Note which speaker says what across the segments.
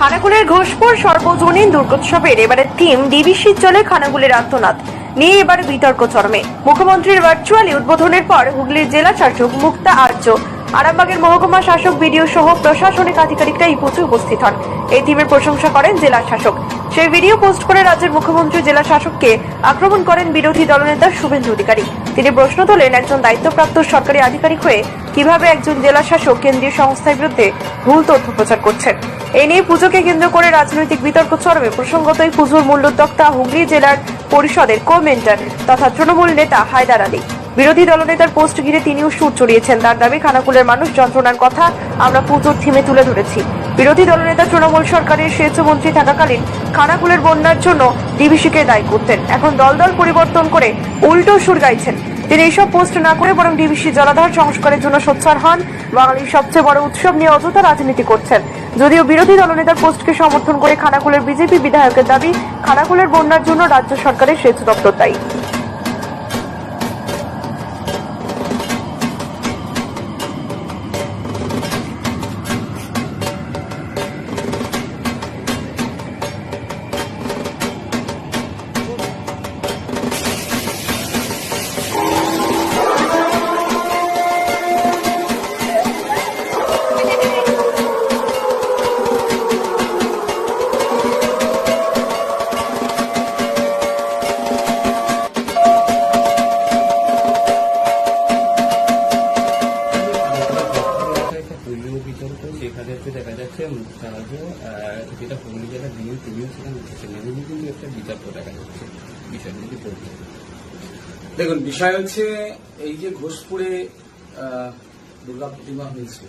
Speaker 1: খানাকুলের ঘোষপুর সর্বজনীন দুর্গোৎসবের এবারে থিম ডিবিসির জলে খানাকুলের আত্মনাথ নিয়ে এবার বিতর্ক চরমে। মুখ্যমন্ত্রীর ভার্চুয়ালি উদ্বোধনের পর হুগলির জেলা শাসক মুক্তা আর্য, আরামবাগের মহকুমা শাসক বিডিও সহ প্রশাসনিক আধিকারিকরা এই পুজো উপস্থিত হন। এই থিমের প্রশংসা করেন জেলা শাসক। সেই ভিডিও পোস্ট করে রাজ্যের মুখ্যমন্ত্রী জেলা শাসককে আক্রমণ করেন বিরোধী দলনেতা শুভেন্দু অধিকারী। তিনি প্রশ্ন তোলেন একজন দায়িত্বপ্রাপ্ত সরকারি আধিকারিক হয়ে কীভাবে একজন জেলা শাসক কেন্দ্রীয় সংস্থার বিরুদ্ধে ভুল তথ্য প্রচার করছেন। এ নিয়ে পুজোকে কেন্দ্র করে রাজনৈতিক বিতর্ক চরমে প্রসঙ্গত, এই পুজোর মূল উদ্যোক্তা হুগলি জেলার পরিষদের কো মেন্টার তথা তৃণমূল নেতা হায়দার আলী। বিরোধী দলনেতার পোস্ট ঘিরে তিনিও সুর চড়িয়েছেন। তার দাবি, খানাকুলের মানুষ যন্ত্রণার কথা আমরা পুজোর থিমে তুলে ধরেছি। বিরোধী দলনেতা তৃণমূল সরকারের সেচমন্ত্রী থাকাকালীন খানাকুলের বন্যার জন্য ডিভিসিকে দায়ী করতেন। এখন দল দল পরিবর্তন করে উল্টো সুর গাইছেন। তিনি এইসব পোস্ট না করে বরং ডিভিসি জলাধার সংস্কারের জন্য সোচ্চার হন। বাঙালির সবচেয়ে বড় উৎসব নিয়ে অযথা রাজনীতি করছেন। যদিও বিরোধী দলনেতার পোস্টকে সমর্থন করে খানাকুলের বিজেপি বিধায়কের দাবি, খানাকুলের বন্যার জন্য রাজ্য সরকারের সেচ দপ্তর দায়ী।
Speaker 2: দেখুন, বিষয় হচ্ছে এই যে ঘোষপুরে দুর্গা প্রতিমা হয়েছে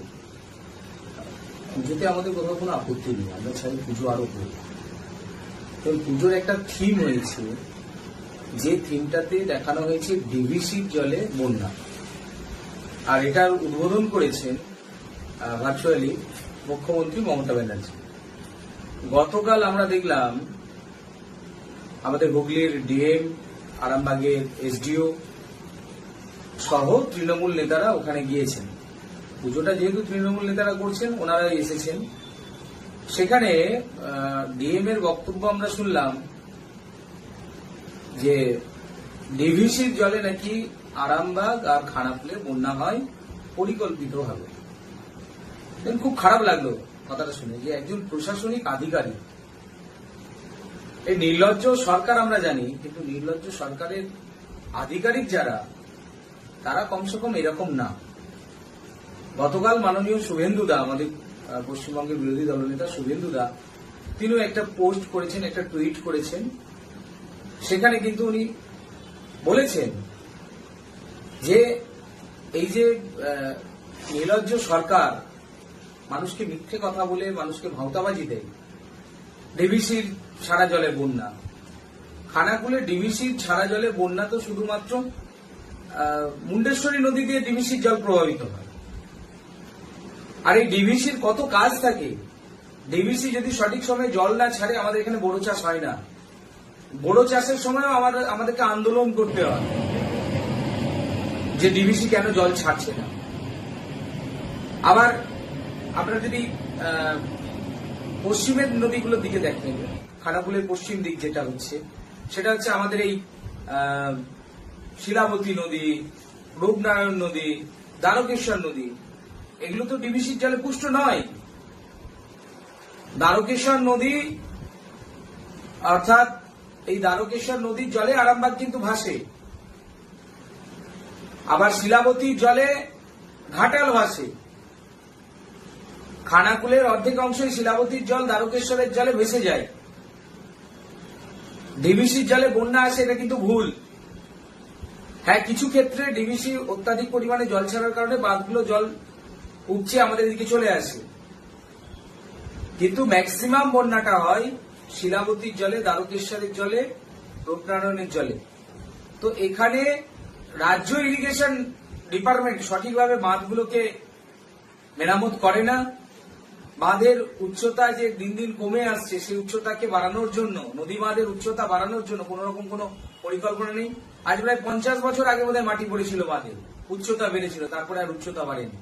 Speaker 2: পুজোতে আমাদের কোথাও কোনো আপত্তি নেই, আমরা চাই পুজো আরও করি পুজোর একটা থিম হয়েছে, যে থিমটাতে দেখানো হয়েছে ডিভিসির জলে বন্যা। আর এটার উদ্বোধন করেছেন ভার্চুয়ালি মুখ্যমন্ত্রী মমতা ব্যানার্জি। গতকাল আমরা দেখলাম আমাদের হুগলির ডিএম, আরামবাগের এসডিও সহ তৃণমূল নেতারা ওখানে গিয়েছেন। পুজোটা যেহেতু তৃণমূল নেতারা করছেন ওনারা এসেছেন। সেখানে ডিএম এর বক্তব্য আমরা শুনলাম যে ডিভিসির জলে নাকি আরামবাগ আর খানাপুলে বন্যা হয়, পরিকল্পিতভাবে। খুব খারাপ লাগল কথাটা শুনে যে একজন প্রশাসনিক আধিকারিক এই নির্লজ্জ সরকার আমরা জানি, কিন্তু নির্লজ্জ সরকারের আধিকারিক যারা, তারা কমসে কম এরকম না। গতকাল মাননীয় শুভেন্দু দা, আমাদের পশ্চিমবঙ্গের বিরোধী দলনেতা শুভেন্দু দা, তিনিও একটা পোস্ট করেছেন, একটা টুইট করেছেন। সেখানে কিন্তু উনি বলেছেন যে, এই যে নির্লজ্জ সরকার মানুষকে মিথ্যে কথা বলে, মানুষকে ভাওতাবাজি দেয় ডিভিসির সারা জলে বন্যা। খানাকুলে ডিভিসির সারা জলে বন্যা তো শুধুমাত্র মুন্ডেশ্বরী নদী দিয়ে ডিভিসির জল প্রভাবিত হয়। আর এই ডিভিসির কত কাজ থাকে? ডিভিসি যদি সঠিক সময়ে জল না ছাড়ে, আমাদের এখানে বড় চাষ হয় না। বড় চাষের সময়ও আমাদের, আমাদেরকে আন্দোলন করতে হয়। যে ডিভিসি কেন জল ছাড়ছে না? আবার আপনারা যদি পশ্চিমের নদীগুলোর দিকে দেখেন খানাকুলের পশ্চিম দিক যেটা হচ্ছে, সেটা হচ্ছে আমাদের এই শিলাবতী নদী, রূপনারায়ণ নদী, দ্বারকেশ্বর নদী। এগুলো তো ডিবিসির জলে পুষ্ট নয়। দ্বারকেশ্বর নদী, অর্থাৎ এই দ্বারকেশ্বর নদীর জলে আরামবাগ কিন্তু ভাসে। আবার শিলাবতীর জলে ঘাটাল ভাসে। খানাকুলের অর্ধেক অংশই শিলাবতীর জল দ্বারকেশ্বরের জলে ভেসে যায়। ডিবিসির জলে বন্যা আসে, এটা কিন্তু ভুল। হ্যাঁ কিছু ক্ষেত্রে ডিবিসি অত্যাধিক পরিমাণে জল ছাড়ার কারণে বাঁধগুলো জল উপচে আমাদের দিকে চলে আসে। কিন্তু ম্যাক্সিমাম বন্যাটা হয় শিলাবতীর জলে, দ্বারকেশ্বরের জলে, রূপনারায়ণের জলে। তো এখানে রাজ্য ইরিগেশন ডিপার্টমেন্ট সঠিকভাবে বাঁধগুলোকে মেরামত করে না। বাঁধের উচ্চতা যে দিন দিন কমে আসছে, সেই উচ্চতাকে বাড়ানোর জন্য, নদী বাঁধের উচ্চতা বাড়ানোর জন্য কোন রকম কোন পরিকল্পনা নেই। আজ প্রায় পঞ্চাশ বছর আগে বোধহয় মাটি পড়েছিল বাঁধে, উচ্চতা বেড়েছিল, তারপরে আর উচ্চতা বাড়েনি।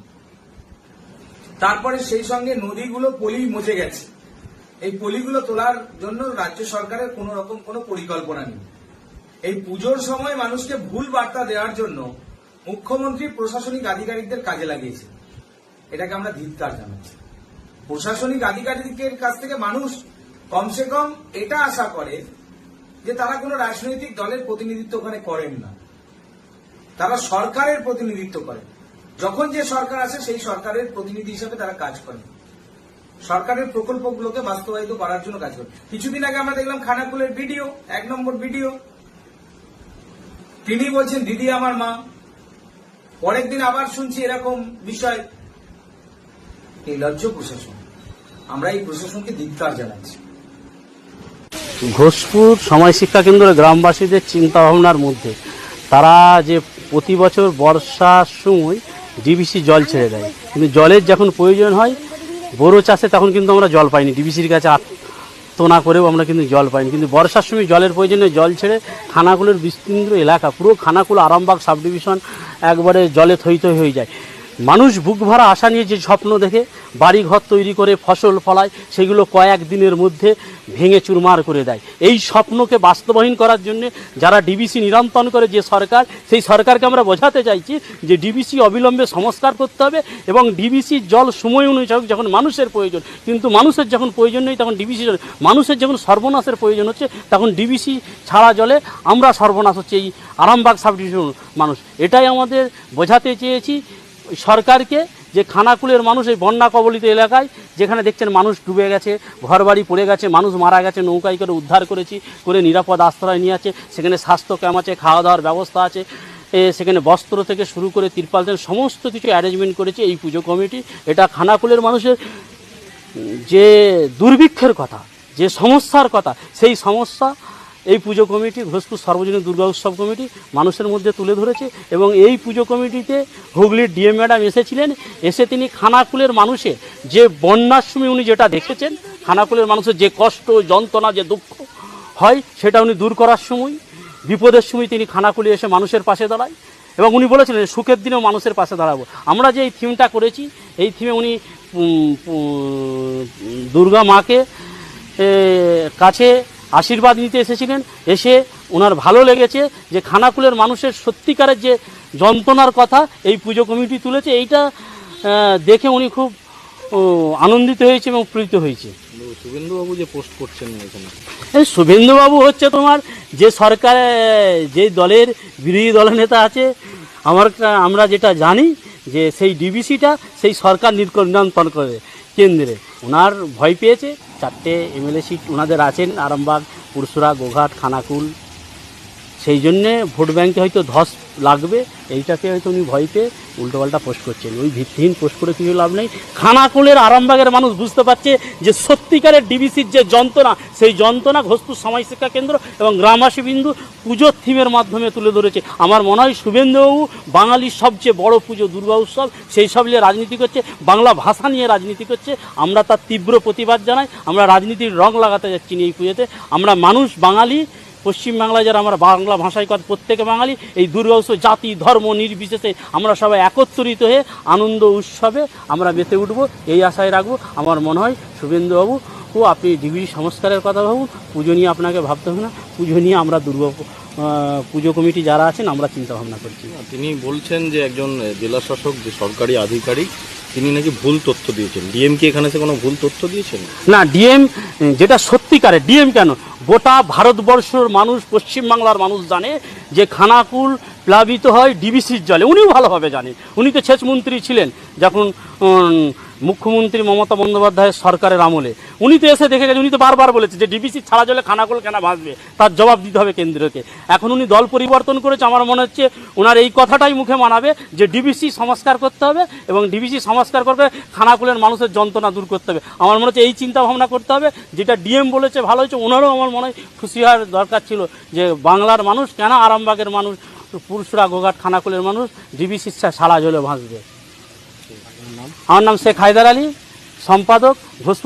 Speaker 2: তারপরে সেই সঙ্গে নদীগুলো পলি মচে গেছে। এই পলিগুলো তোলার জন্য রাজ্য সরকারের কোন রকম কোনো পরিকল্পনা নেই। এই পুজোর সময় মানুষকে ভুল বার্তা দেওয়ার জন্য মুখ্যমন্ত্রী প্রশাসনিক আধিকারিকদের কাজে লাগিয়েছে। এটাকে আমরা ধিক্কার জানাচ্ছি। প্রশাসনিক আধিকারিকের কাছ থেকে মানুষ কমসে কম এটা আশা করে যে তারা কোনো রাজনৈতিক দলের প্রতিনিধিত্ব ওখানে করেন না। তারা সরকারের প্রতিনিধিত্ব করে। যখন যে সরকার আসে, সেই সরকারের প্রতিনিধি হিসেবে তারা কাজ করে সরকারের প্রকল্পগুলোকে বাস্তবায়িত করার জন্য কাজ করে কিছুদিন আগে আমরা দেখলাম খানাকুলের ভিডিও, এক নম্বর ভিডিও। তিনি বলছেন, দিদি আমার মা। পরের দিন আবার শুনছি এরকম বিষয়। নির্লজ্জ প্রশাসন। আমরা এই প্রশাসনকে ধিক্কার জানাচ্ছি।
Speaker 3: ঘোষপুর সময় শিক্ষা কেন্দ্রের গ্রামবাসীদের চিন্তা ভাবনার মধ্যে তারা যে প্রতি বছর বর্ষার সময় ডিবিসি জল ছেড়ে দেয়। কিন্তু জলের যখন প্রয়োজন হয় বড়ো চাষে তখন কিন্তু আমরা জল পাইনি। ডিবিসির কাছে আত্মনা করেও আমরা কিন্তু জল পাইনি। কিন্তু বর্ষার সময় জলের প্রয়োজনে জল ছেড়ে খানাকুলের বিস্তীর্ণ এলাকা, পুরো খানাকুল, আরামবাগ সাব ডিভিশন একবারে জলে থই থই হয়ে যায়। মানুষ বুক ভরা আশা নিয়ে যে স্বপ্ন দেখে বাড়ি ঘর তৈরি করে ফসল ফলায়, সেগুলো কয়েক দিনের মধ্যে ভেঙে চুরমার করে দেয়। এই স্বপ্নকে বাস্তবায়ন করার জন্য যারা ডিবিসি নিরন্তন করে যে সরকার, সেই সরকারকে আমরা বোঝাতে চাইছি যে ডিবিসি অবিলম্বে সংস্কার করতে হবে এবং ডিবিসির জল সময় অনুযায়ী যখন মানুষের প্রয়োজন, কিন্তু মানুষের যখন প্রয়োজন নেই তখন ডিবিসি মানুষের যখন সর্বনাশের প্রয়োজন হচ্ছে, তখন ডিবিসি ছাড়া জলে আমরা সর্বনাশ হচ্ছে। এই আরামবাগ সাবডিভিশন মানুষ, এটাই আমাদের বোঝাতে চেয়েছি সরকারকে যে খানাকুলের মানুষ এই বন্যা কবলিত এলাকায়, যেখানে দেখছেন মানুষ ডুবে গেছে, ঘরবাড়ি পড়ে গেছে, মানুষ মারা গেছে, নৌকায় করে উদ্ধার করেছি, করে নিরাপদ আশ্রয় নিয়ে আছে সেখানে স্বাস্থ্য ক্যাম্প আছে খাওয়া দাওয়ার ব্যবস্থা আছে সেখানে বস্ত্র থেকে শুরু করে তিরপাল থেকে সমস্ত কিছু অ্যারেঞ্জমেন্ট করেছে এই পুজো কমিটি। এটা খানাকুলের মানুষের যে দুর্ভিক্ষের কথা, যে সমস্যার কথা, সেই সমস্যা এই পুজো কমিটি, ঘোষপুর সর্বজনীন দুর্গা উৎসব কমিটি মানুষের মধ্যে তুলে ধরেছে এবং এই পুজো কমিটিতে হুগলির ডিএম ম্যাডাম এসেছিলেন। এসে তিনি খানাকুলের মানুষের যে বন্যার সময় উনি যেটা দেখেছেন, খানাকুলের মানুষের যে কষ্ট, যন্ত্রণা, যে দুঃখ হয়, সেটা উনি দূর করার সময়, বিপদের সময় তিনি খানাকুলে এসে মানুষের পাশে দাঁড়ায় এবং উনি বলেছিলেন, সুখের দিনেও মানুষের পাশে দাঁড়াবো। আমরা যে এই থিমটা করেছি, এই থিমে উনি দুর্গা মাকে কাছে আশীর্বাদ নিতে এসেছিলেন। এসে ওনার ভালো লেগেছে যে খানাকুলের মানুষের সত্যিকারের যে যন্ত্রণার কথা এই পুজো কমিটি তুলেছে এইটা দেখে উনি খুব আনন্দিত হয়েছে এবং প্রীত হয়েছে।
Speaker 4: শুভেন্দুবাবু যে পোস্ট করছেন এখানে।
Speaker 3: এই শুভেন্দুবাবু হচ্ছে তোমার যে সরকার যে দলের বিরোধী দলের নেতা আছে আমার আমরা যেটা জানি যে সেই ডিবিসিটা সেই সরকার নির- নিয়ন্ত্রণ করে কেন্দ্রে। ওনার ভয় পেয়েছে চারটে এমএলএ সিট ওনাদের আছেন আরামবাগ পুরসুরা গোঘাট খানাকুল। সেই জন্যে ভোট ব্যাংকে হয়তো ধস লাগবে, এইটাকে হয়তো উনি ভয় পেয়ে উল্টোপাল্টা পোস্ট করছেন। ওই ভিত্তিহীন পোস্ট করে কিছু লাভ নেই। খানাকুলের আরামবাগের মানুষ বুঝতে পারছে যে সত্যিকারের ডিবিসির যে যন্ত্রণা, সেই যন্ত্রণা ঘোষপুর সময় শিক্ষা কেন্দ্র এবং গ্রামবাসী বিন্দু পুজোর থিমের মাধ্যমে তুলে ধরেছে। আমার মনে হয় শুভেন্দুবাবু বাঙালির সবচেয়ে বড় পুজো, দুর্গা উৎসব, সেই সব নিয়ে রাজনীতি করছে, বাংলা ভাষা নিয়ে রাজনীতি করছে। আমরা তার তীব্র প্রতিবাদ জানাই, আমরা রাজনীতির রং লাগাতে যাচ্ছি এই পুজোতে। আমরা মানুষ বাঙালি পশ্চিমবাংলায় যারা আমরা বাংলা ভাষায় কথা প্রত্যেকে বাঙালি, এই দুর্গা উৎসব জাতি, ধর্ম নির্বিশেষে আমরা সবাই একত্রিত হয়ে আনন্দ উৎসবে আমরা মেতে উঠবো। এই আশায় রাখব। আমার মনে হয় শুভেন্দুবাবু, ও আপনি ডিগ্রি সংস্কারের কথা ভাবুন, পুজো নিয়ে আপনাকে ভাবতে হবে না। পুজো নিয়ে আমরা দুর্গা পুজো কমিটি যারা আছেন, আমরা চিন্তা ভাবনা করছি।
Speaker 4: তিনি বলছেন যে একজন জেলা শাসক যে সরকারি আধিকারিক তিনি নাকি ভুল তথ্য দিয়েছেন। ডিএম কি এখানে এসে কোনো ভুল তথ্য দিয়েছেন?
Speaker 3: না, ডিএম, যেটা সত্যিকারে ডিএম কেন? গোটা ভারতবর্ষের মানুষ, পশ্চিমবাংলার মানুষ জানে যে খানাকুল প্লাবিত হয় ডিবিসির জলে। উনিও ভালোভাবে জানেন। উনি তো সেচ মন্ত্রী ছিলেন। যখন মুখ্যমন্ত্রী মমতা বন্দ্যোপাধ্যায়ের সরকারের আমলে। উনি তো এসে দেখে গেছেন উনি তো বারবার বলেছে যে ডিবিসি ছাড়া জলে খানাকুল কেন ভাসবে, তার জবাব দিতে হবে কেন্দ্রকে। এখন উনি দল পরিবর্তন করেছে, আমার মনে হচ্ছে ওনার এই কথাটাই মুখে মানাবে যে ডিবিসি সংস্কার করতে হবে এবং ডিবিসি সংস্কার করবে, খানাকুলের মানুষের যন্ত্রণা দূর করতে হবে। আমার মনে হচ্ছে এই চিন্তা ভাবনা করতে হবে, যেটা ডিএম বলেছে ভালো হয়েছে, ওনারও আমার মনে হয় খুশি হওয়ার দরকার ছিল যে বাংলার মানুষ কেন আরামবাগের মানুষ, পুরুষরা গোঘাট খানাকুলের মানুষ ডিবিসির সারা জলে ভাসবে। আমার নাম শেখ হায়দার আলী সম্পাদক ঘোষপুর